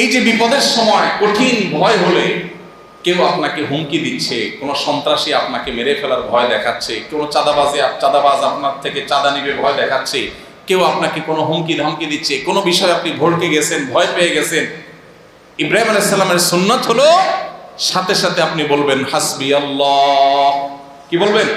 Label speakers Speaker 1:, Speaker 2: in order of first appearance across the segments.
Speaker 1: এই যে বিপদের সময় কঠিন ভয় হলে কেউ আপনাকে হুমকি দিচ্ছে, কোনো সন্ত্রাসী আপনাকে মেরে ফেলার ভয় দেখাচ্ছে, কোনো চাঁদাবাজে, চাঁদাবাজ আপনার থেকে চাঁদা নিবে ভয় দেখাচ্ছে, কেউ আপনাকে কোনো হুমকি ধমকি দিচ্ছে, কোনো বিষয়ে আপনি ভড়কে গেছেন, ভয় পেয়ে গেছেন, ইব্রাহিম আলাইসাল্লামের সুন্নত হলো সাথে সাথে আপনি বলবেন, হাসবি আল্লাহ। কি বলবেন?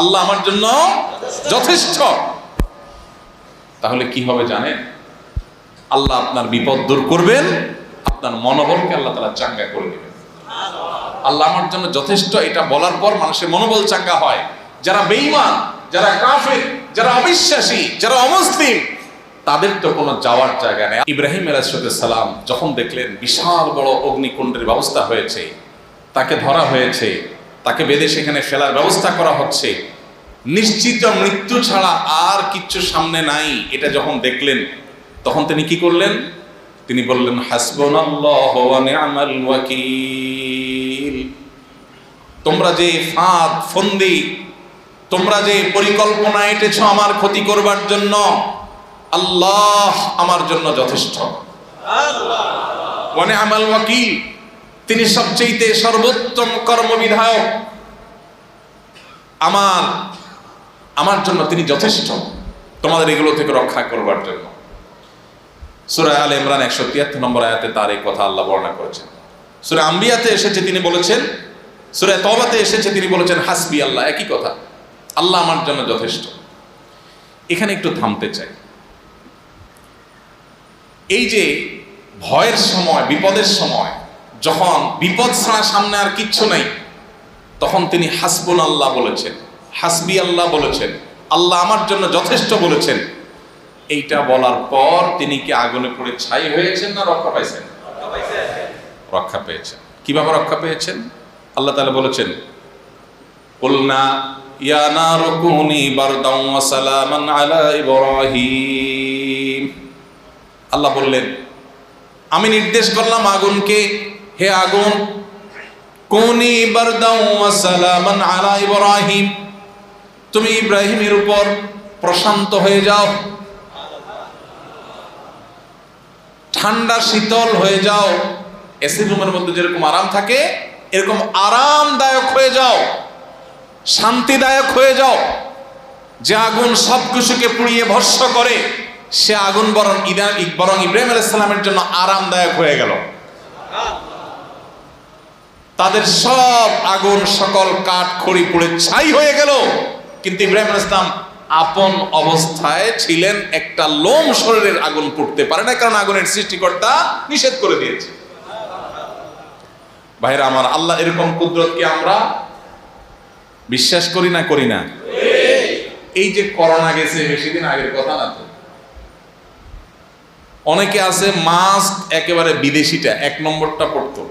Speaker 1: আল্লাহ আমার জন্য যথেষ্ট। তাহলে কি হবে জানেন? আল্লাহ আপনার বিপদ দূর করবেন, আপনার মনোবলকে আল্লাহ তালা চাঙ্গা করে দেবেন। আল্লাহ আমার জন্য যথেষ্ট এটা বলার পর মানুষের মনোবল চাঙ্গা হয়। যারা বেঈমান, যারা কাফের, যারা অবিশ্বাসী, যারা অমুসলিম, তাদের তো কোনো যাওয়ার জায়গা নেই। ইব্রাহিম সালাম যখন দেখলেন বিশাল বড় অগ্নিকুণ্ডের ব্যবস্থা হয়েছে, তাকে ধরা হয়েছে, তাকে বেঁধে সেখানে ফেলার ব্যবস্থা করা হচ্ছে, নিশ্চিত মৃত্যু ছাড়া আর কিচ্ছু সামনে নাই। এটা যখন দেখলেন তখন তিনি কি করলেন? তিনি বললেন তোমরা যে ফাঁদ, ফন্দি, তোমরা যে পরিকল্পনা এঁটেছ আমার ক্ষতি করবার জন্য, আল্লাহ আমার জন্য যথেষ্ট। ওয়াকিল, তিনি সবচেয়ে সর্বোত্তম কর্মবিধায়ক। আমার আমার জন্য তিনি যথেষ্ট। তোমাদের এগুলো থেকে রক্ষা করবার জন্য। সুরা আল ইমরান একশো তিয়াত্তর নম্বর আয়াতে তার এই কথা আল্লাহ বর্ণনা করেছেন। সুরা আম্বিয়াতে এসেছে তিনি বলেছেন, সুরা তবাতে এসেছে তিনি বলেছেন, হাসবি আল্লাহ, একই কথা। আল্লাহ আমার জন্য যথেষ্ট। এখানে একটু থামতে চাই। এই যে ভয়ের সময়, বিপদের সময়, যখন বিপদ ছাড়া সামনে আর কিচ্ছু নাই, তখন তিনি হাসবুন আল্লাহ বলেছেন, হাসবি আল্লাহ বলেছেন, আল্লাহ আমার জন্য যথেষ্ট বলেছেন। এইটা বলার পর তিনি কি আগুনে পড়ে ছাই হয়েছেন না রক্ষা পাইছেন? রক্ষা পেয়েছেন। কীভাবে রক্ষা পেয়েছেন? আল্লাহ তাআলা বলেছেন, কুলনা আলা আল্লাহ বললেন, আমি নির্দেশ করলাম আগুনকে, হে আগুন, কুনি আলা ইব্রাহিম। তুমি ইব্রাহিমের উপর প্রশান্ত হয়ে যাও। ঠান্ডা, শীতল হয়ে যাও এসি রুমের মধ্যে যেরকম আরাম থাকে, এরকম আরামদায়ক হয়ে যাও, শান্তিদায়ক হয়ে যাও। যে আগুন সব কিছুকে পুড়িয়ে ভস্য করে, সে আগুন বরং ইদা, বরং ইব্রাহিম আলাইসালামের জন্য আরামদায়ক হয়ে গেল। তাদের সব আগুন, সকল কাঠ খড়ি পুড়ে ছাই হয়ে গেল। কিন্তু ইব্রাহিম ইসলাম আপন অবস্থায় ছিলেন একটা লোম শরীরের আগুন পুড়তে পারে না, কারণ আগুনের সৃষ্টিকর্তা নিষেধ করে দিয়েছে। ভাইরা, আমার আল্লাহ এরকম কুদরতকে আমরা বিশ্বাস করি না করি না? এই যে করোনা গেছে, বেশি দিন আগের কথা না তো। অনেকে আছে মাস্ক একেবারে বিদেশিটা, এক নম্বরটা পড়তো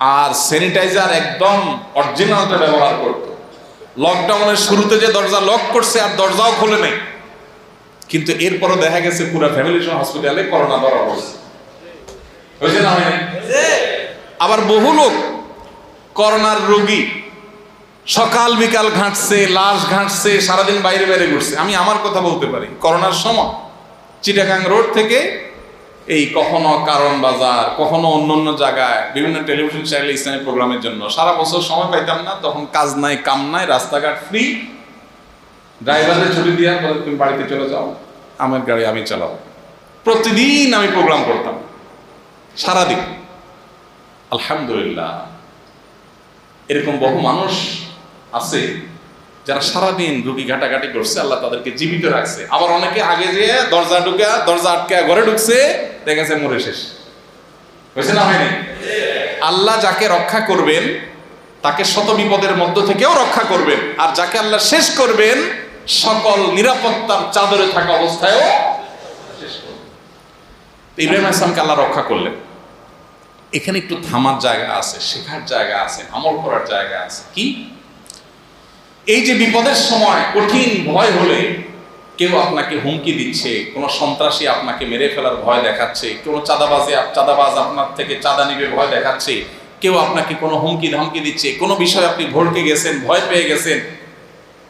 Speaker 1: আর স্যানিটাইজার একদম অরিজিনালটা ব্যবহার করত। লকডাউনের শুরুতে যে দরজা লক করছে আর দরজাও খোলে নাই। কিন্তু এরপরও দেখা গেছে পুরো ফ্যামিলি হসপিটালে করোনা ধরা পড়ছে। হয়েছে না আবার বহু লোক করোনার রোগী সকাল বিকাল ঘাঁটছে, লাশ ঘাঁটছে, সারাদিন বাইরে বাইরে ঘুরছে। আমি আমার কথা বলতে পারি, করোনার সময় চিটাগাং রোড থেকে এই কখনো কারণ বাজার, কখনো অন্য অন্য জায়গায়, বিভিন্ন টেলিভিশন চ্যানেলে ইসলামী প্রোগ্রামের জন্য। সারা বছর সময় পাইতাম না, তখন কাজ নাই, কাম নাই, রাস্তাঘাট ফ্রি ড্রাইভারের ছুটি দিয়া বলে, তুমি বাড়িতে চলে যাও, আমার গাড়ি আমি চালাও প্রতিদিন আমি প্রোগ্রাম করতাম। সারাদিন। আলহামদুলিল্লাহ। এরকম বহু মানুষ আছে যারা সারাদিন রুগী ঘাটাঘাটি করছে, আল্লাহ তাদেরকে জীবিত রাখছে। আবার অনেকে আগে যে দরজা ঢুকে, দরজা আটকে ঘরে ঢুকছে দেখেছে মরে শেষ। হয়েছে না হয়নি? আল্লাহ যাকে রক্ষা করবেন, তাকে শত বিপদের মধ্য থেকেও রক্ষা করবেন। আর যাকে আল্লাহ শেষ করবেন, সকল নিরাপত্তার চাদরে থাকা অবস্থায়ও ইব্রাহিম আসলামকে আল্লাহ রক্ষা করলেন। এখানে একটু থামার জায়গা আছে, শেখার জায়গা আছে, আমল করার জায়গা আছে। কি? এই যে বিপদের সময় কঠিন ভয় হলে কেউ আপনাকে হুমকি দিচ্ছে, কোনো সন্ত্রাসী আপনাকে মেরে ফেলার ভয় দেখাচ্ছে, কোনো চাঁদাবাজে চাঁদাবাজ আপনার থেকে চাঁদা নিবে ভয় দেখাচ্ছে, কেউ আপনাকে কোনো হুমকি ধমকি দিচ্ছে, কোনো বিষয়ে আপনি ভড়কে গেছেন, ভয় পেয়ে গেছেন।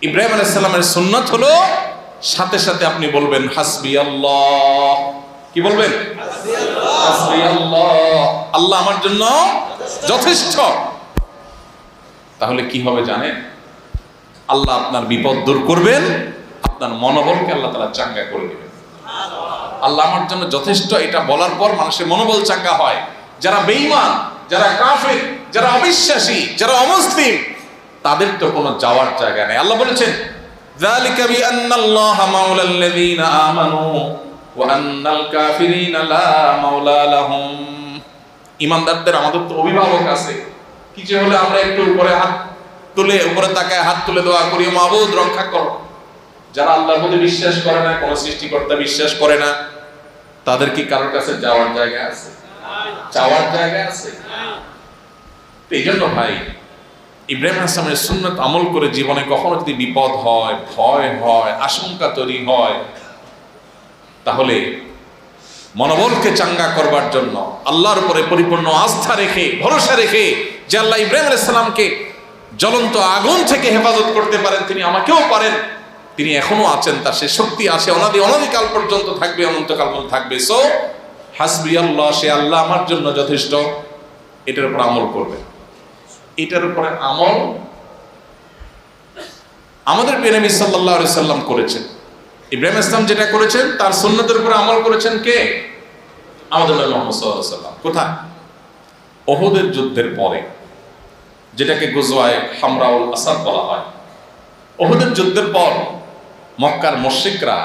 Speaker 1: ইব্রাহিম আলাইসাল্লামের সুন্নত হলো, সাথে সাথে আপনি বলবেন, হাসবি আল্লাহ। কি বলবেন? আল্লাহ। আল্লাহ আমার জন্য যথেষ্ট। তাহলে কি হবে জানেন? আল্লাহ আপনার বিপদ দূর করবেন আপনার মনোবলকে আল্লাহ তালা চাঙ্গা করে দেবেন আল্লাহ আমার জন্য যথেষ্ট এটা বলার পর মানুষের মনোবল চাঙ্গা হয় যারা বেঈমান যারা কাফের যারা অবিশ্বাসী যারা অমুসলিম তাদের তো কোনো যাওয়ার জায়গা নেই আল্লাহ বলেছেন ذلك بأن الله مولى الذين آمنوا وأن الكافرين لا مولى لهم ইমানদারদের আমাদের তো অভিভাবক আছে কিছু হলে আমরা একটু উপরে হাত তুলে, উপরে তাকায় হাত তুলে দোয়া করি, মাবুদ, রক্ষা করো। যারা আল্লাহর মধ্যে বিশ্বাস করে না, কোন সৃষ্টিকর্তা বিশ্বাস করে না, তাদের কি কারোর কাছে যাওয়ার জায়গা আছে? চাওয়ার জায়গা আছে? এই জন্য ভাই, ইব্রাহিম আসলামের সুন্নত আমল করে জীবনে কখনো যদি বিপদ হয়, ভয় হয়, আশঙ্কা তৈরি হয়, তাহলে মনোবলকে চাঙ্গা করবার জন্য, আল্লাহর উপরে পরিপূর্ণ আস্থা রেখে, ভরসা রেখে যে আল্লাহ ইব্রাহিম আলাইসাল্লামকে জ্বলন্ত আগুন থেকে হেফাজত করতে পারেন, তিনি আমাকেও পারেন। তিনি এখনও আছেন, তার সে শক্তি আছে অনাদি অনাদিকাল পর্যন্ত থাকবে, অনন্তকাল পর্যন্ত থাকবে। সো হাসবি আল্লাহ সে আল্লাহ আমার জন্য যথেষ্ট। এটার উপর আমল করবে এটার উপরে আমল আমাদের প্রেমী সাল্লাহ সাল্লাম করেছেন। ইব্রাহিম ইসলাম যেটা করেছেন, তার সুন্নতের উপরে আমল করেছেন কে? আমাদের মোহাম্মদ সাল্লাহ সাল্লাম কোথায়? অহুদের যুদ্ধের পরে। যেটাকে গুজওয়ায় হামরাউল আসাদ বলা হয়। অহুদের যুদ্ধের পর মক্কার মস্যিকরা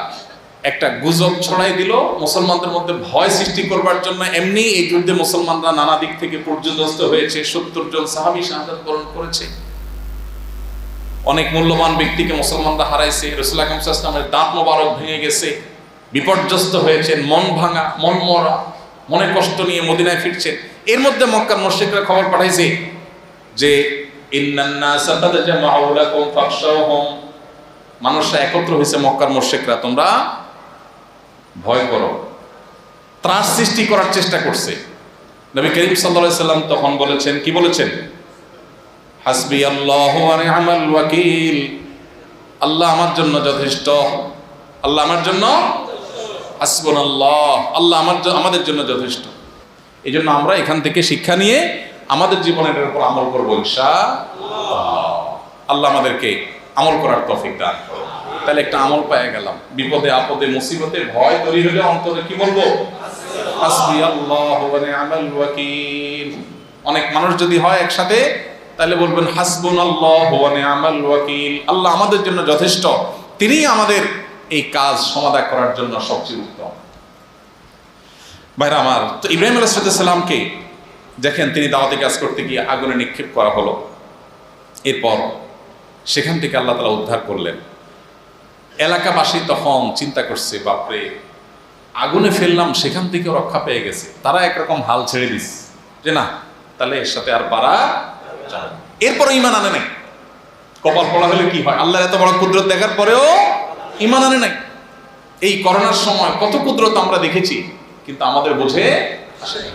Speaker 1: একটা গুজব ছড়াই দিল, মুসলমানদের মধ্যে ভয় সৃষ্টি করবার জন্য। এমনি এই যুদ্ধে মুসলমানরা নানা দিক থেকে পর্যদস্ত হয়েছে, সত্তর জন সাহাবি শাহাদাত বরণ করেছে। অনেক মূল্যবান ব্যক্তিকে মুসলমানরা হারাইছে। রসুল আকরম ইসলামের দাঁত মোবারক ভেঙে গেছে, বিপর্যস্ত হয়েছেন, মন ভাঙা মন মরা মনে কষ্ট নিয়ে মদিনায় ফিরছেন। এর মধ্যে মক্কার মস্যিকরা খবর পাঠাইছে যে মানুষরা একত্র হয়েছে মক্কার মোর্শেকরা তোমরা ভয় করো। ত্রাস সৃষ্টি করার চেষ্টা করছে। নবী করিম সাল্লা সাল্লাম তখন বলেছেন, কি বলেছেন? হাসবি আল্লাহ ওয়াকিল। আল্লাহ আমার জন্য যথেষ্ট। আল্লাহ আমার জন্য? হাসবুন আল্লাহ আল্লাহ আমার আমাদের জন্য যথেষ্ট। এই জন্য আমরা এখান থেকে শিক্ষা নিয়ে আমাদের জীবনের উপর আমল করব ইনশা আল্লাহ আমাদেরকে আমল করার তফিক দান করো তাহলে একটা আমল পেয়ে গেলাম। বিপদে আপদে মুসিবতে ভয় তৈরি হলে অন্তরে কি বলব? অনেক মানুষ যদি হয় একসাথে, তাহলে বলবেন হাসবুন আল্লাহ আমাল ওয়াকিল। আল্লাহ আমাদের জন্য যথেষ্ট। তিনি আমাদের এই কাজ সমাধান করার জন্য সবচেয়ে উত্তম। ভাইরা আমার, তো ইব্রাহিম আলাইসালামকে দেখেন তিনি দাওয়াতে কাজ করতে গিয়ে আগুনে নিক্ষেপ করা হলো। এরপর সেখান থেকে আল্লাহ তালা উদ্ধার করলেন। এলাকাবাসী তখন চিন্তা করছে, বাপরে, আগুনে ফেললাম, সেখান থেকে রক্ষা পেয়ে গেছে। তারা একরকম হাল ছেড়ে দিস। যে না, তাহলে এর সাথে আর পারা এরপর ইমান আনে নাই। কপাল পড়া হলে কি হয়? আল্লাহর এত বড় কুদরত দেখার পরেও ইমান আনে নাই। এই করোনার সময় কত কুদরত আমরা দেখেছি, কিন্তু আমাদের বোঝে আসেনি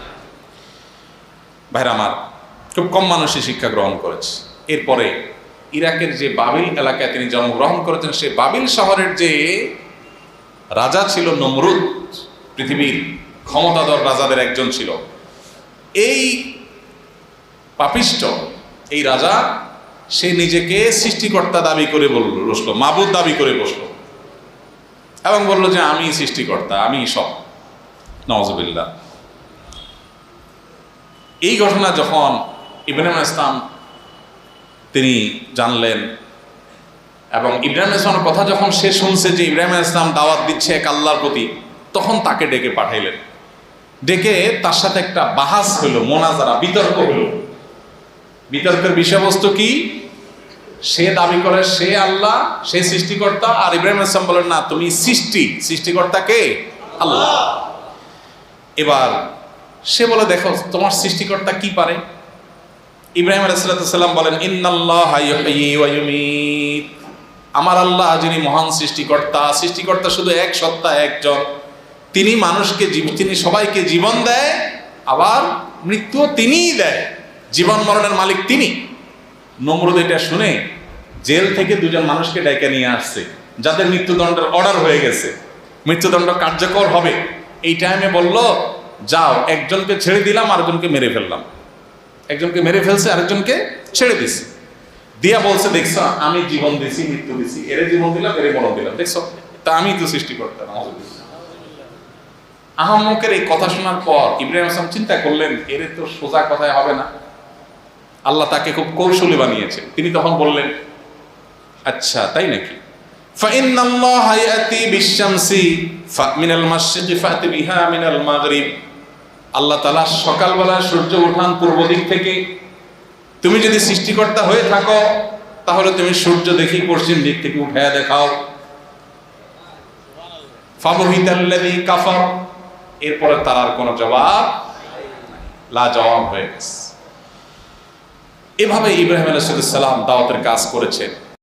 Speaker 1: ভাইরা আমার, খুব কম মানুষই শিক্ষা গ্রহণ করেছে। এরপরে ইরাকের যে বাবিল এলাকায় তিনি জন্মগ্রহণ করেছেন, সে বাবিল শহরের যে রাজা ছিল নমরুদ, পৃথিবীর ক্ষমতাধর রাজাদের একজন ছিল। এই পাপিষ্ট, এই রাজা, সে নিজেকে সৃষ্টিকর্তা দাবি করে বলল, বসল, মাবুদ দাবি করে বসল এবং বলল যে, আমি সৃষ্টিকর্তা, আমি সব নওয়াজবিল্লা এই ঘটনা যখন ইব্রাহিম ইসলাম তিনি জানলেন এবং ইব্রাহিম ইসলামের কথা যখন সে শুনছে যে ইব্রাহিম ইসলাম দাওয়াত দিচ্ছে এক আল্লাহর প্রতি, তখন তাকে ডেকে পাঠাইলেন। ডেকে তার সাথে একটা বাহাস হলো, মোনাজারা, বিতর্ক হলো। বিতর্কের বিষয়বস্তু কি? সে দাবি করে সে আল্লাহ, সে সৃষ্টিকর্তা, আর ইব্রাহিম ইসলাম বলেন, না, তুমি সৃষ্টি। সৃষ্টিকর্তা কে? আল্লাহ। এবার সে বলে, দেখো, তোমার সৃষ্টিকর্তা কি পারে? ইব্রাহিম আলাইসাল্লাম বলেন, ইন্নাল্লাহ আমার আল্লাহ যিনি মহান সৃষ্টিকর্তা সৃষ্টিকর্তা শুধু এক সত্তা, একজন। তিনি মানুষকে তিনি সবাইকে জীবন দেয়, আবার মৃত্যুও তিনিই দেয়। জীবন মরণের মালিক তিনি। নমরুদ এটা শুনে জেল থেকে দুজন মানুষকে ডেকে নিয়ে আসছে, যাদের মৃত্যুদণ্ডের অর্ডার হয়ে গেছে। মৃত্যুদণ্ড কার্যকর হবে। এই টাইমে বলল যাও একজনকে ছেড়ে দিলাম আরেকজনকে মেরে ফেললাম একজনকে মেরে ফেলছে আরেকজনকে ছেড়ে দিছে দিয়া বলছে দেখছো আমি জীবন দিছি মৃত্যু দিছি এরে জীবন দিলাম এরে মরণ দিলাম দেখছো তা আমি তো সৃষ্টি করতাম আহম্মকের এই কথা শোনার পর ইব্রাহিম আসলাম চিন্তা করলেন এর তো সোজা কথায় হবে না আল্লাহ তাকে খুব কৌশলী বানিয়েছেন তিনি তখন বললেন আচ্ছা তাই নাকি فإن الله يأتي بالشمس من المشرق فأت بها من المغرب আল্লাহ তালা সকালবেলা সূর্য উঠান পূর্ব দিক থেকে। তুমি যদি সৃষ্টিকর্তা হয়ে থাকো, তাহলে তুমি সূর্য দেখি পশ্চিম দিক থেকে উঠে দেখাও। কাফার। এরপরে তার আর কোনো জবাব লা জবাব হয়ে গেছে। এভাবে ইব্রাহিম আলাইহিস সালাম দাওয়াতের কাজ করেছেন।